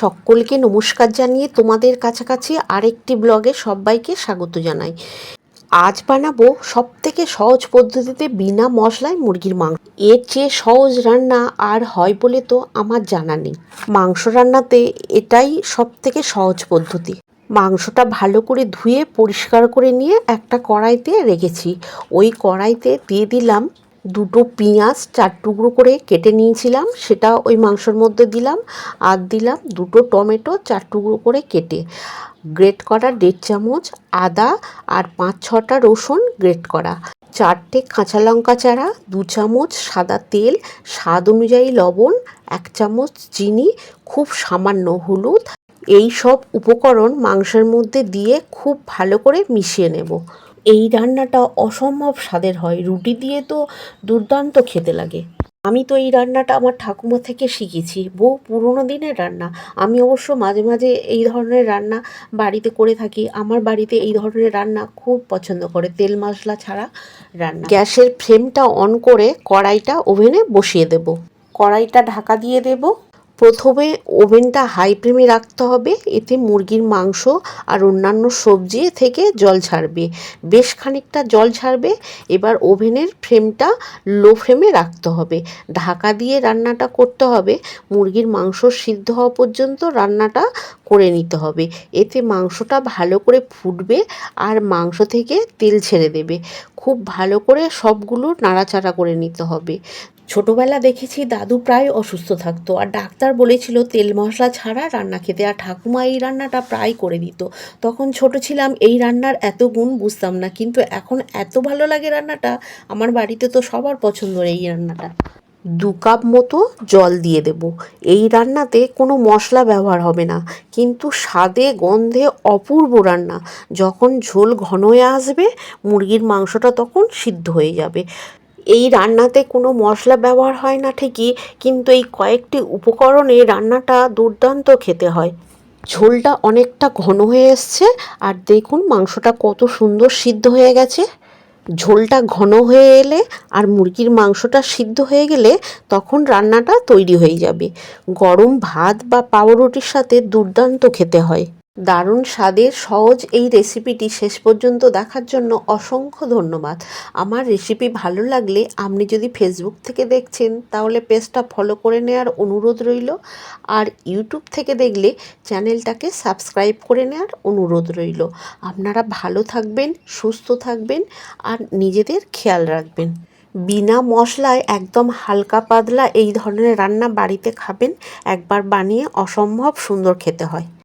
সকলকে নমস্কার জানিয়ে তোমাদের কাছাকাছি আরেকটি ব্লগে সবাইকে স্বাগত জানাই। আজ বানাবো সব থেকে সহজ পদ্ধতিতে বিনা মশলায় মুরগির মাংস। এর চেয়ে সহজ রান্না আর হয় বলে তো আমার জানা নেই। মাংস রান্নাতে এটাই সব থেকে সহজ পদ্ধতি। মাংসটা ভালো করে ধুয়ে পরিষ্কার করে নিয়ে একটা কড়াইতে রেখেছি। ওই কড়াইতে দিয়ে দিলাম দুটো পেঁয়াজ চার টুকরো করে কেটে নিয়েছিলাম, সেটা ওই মাংসর মধ্যে দিলাম, আর দিলাম দুটো টমেটো চার টুকরো করে কেটে। গ্রেট করা দেড় চামচ আদা আর পাঁচ ছটা রসুন গ্রেট করা। চারটে কাঁচা লঙ্কা চারা, দু চামচ সাদা তেল, স্বাদ অনুযায়ী লবণ, এক চামচ চিনি, খুব সামান্য হলুদ। এই সব উপকরণ মাংসের মধ্যে দিয়ে খুব ভালো করে মিশিয়ে নেব। এই রান্নাটা অসম্ভব স্বাদের হয়। রুটি দিয়ে তো দুর্দান্ত খেতে লাগে। আমি তো এই রান্নাটা আমার ঠাকুমা থেকে শিখেছি। বহু পুরোনো দিনের রান্না। আমি অবশ্য মাঝে মাঝে এই ধরনের রান্না বাড়িতে করে থাকি। আমার বাড়িতে এই ধরনের রান্না খুব পছন্দ করে, তেল মশলা ছাড়া রান্না। গ্যাসের ফ্লেমটা অন করে কড়াইটা ওভেনে বসিয়ে দেব। কড়াইটা ঢাকা দিয়ে দেব। প্রথমে ওভেনটা হাই ফ্লেমে রাখতে হবে, এতে মুরগির মাংস আর অন্যান্য সবজি থেকে জল ছাড়বে বেশ খানিকটা জল ছাড়বে এবার ওভেনের ফ্লেমটা লো ফ্লেমে রাখতে হবে। ঢাকা দিয়ে রান্নাটা করতে হবে, মুরগির মাংস সিদ্ধ হওয়া পর্যন্ত রান্নাটা করে নিতে হবে। এতে মাংসটা ভালো করে ফুটবে আর মাংস থেকে তেল ছেড়ে দেবে। খুব ভালো করে সবগুলো নাড়াচাড়া করে নিতে হবে। ছোটবেলা দেখেছি দাদু প্রায় অসুস্থ থাকতো আর ডাক্তার বলেছিল তেল মশলা ছাড়া রান্না খেতে। আর ঠাকুমা এই রান্নাটা প্রায় করে দিত। তখন ছোট ছিলাম, এই রান্নার এত গুণ বুঝতাম না। কিন্তু এখন এত ভালো লাগে রান্নাটা, আমার বাড়িতে তো সবার পছন্দের এই রান্নাটা। দু কাপ মতো জল দিয়ে দেব। এই রান্নাতে কোনো মশলা ব্যবহার হবে না। কিন্তু স্বাদে, গন্ধে অপূর্ব রান্না। যখন ঝোল ঘন হয়ে আসবে, মুরগির মাংসটা তখন সিদ্ধ হয়ে যাবে। এই রান্নাতে কোনো মশলা ব্যবহার হয় না ঠিকই, কিন্তু এই কয়েকটি উপকরণে রান্নাটা দুর্দান্ত খেতে হয়। ঝোলটা অনেকটা ঘন হয়ে এসছে, আর দেখুন মাংসটা কত সুন্দর সিদ্ধ হয়ে গেছে। ঝোলটা ঘন হয়ে এলে আর মুরগির মাংসটা সিদ্ধ হয়ে গেলে তখন রান্নাটা তৈরি হয়ে যাবে। গরম ভাত বা পাউরুটির সাথে দুর্দান্ত খেতে হয়। দারুণ স্বাদের সহজ এই রেসিপিটি শেষ পর্যন্ত দেখার জন্য অসংখ্য ধন্যবাদ। আমার রেসিপি ভালো লাগলে আপনি যদি ফেসবুক থেকে দেখছেন, তাহলে পেজটা ফলো করে নেওয়ার অনুরোধ রইল। আর ইউটিউব থেকে দেখলে চ্যানেলটাকে সাবস্ক্রাইব করে নেওয়ার অনুরোধ রইল। আপনারা ভালো থাকবেন, সুস্থ থাকবেন, আর নিজেদের খেয়াল রাখবেন। বিনা মশলায় একদম হালকা পাতলা এই ধরনের রান্না বাড়িতে খাবেন, একবার বানিয়ে অসম্ভব সুন্দর খেতে হয়।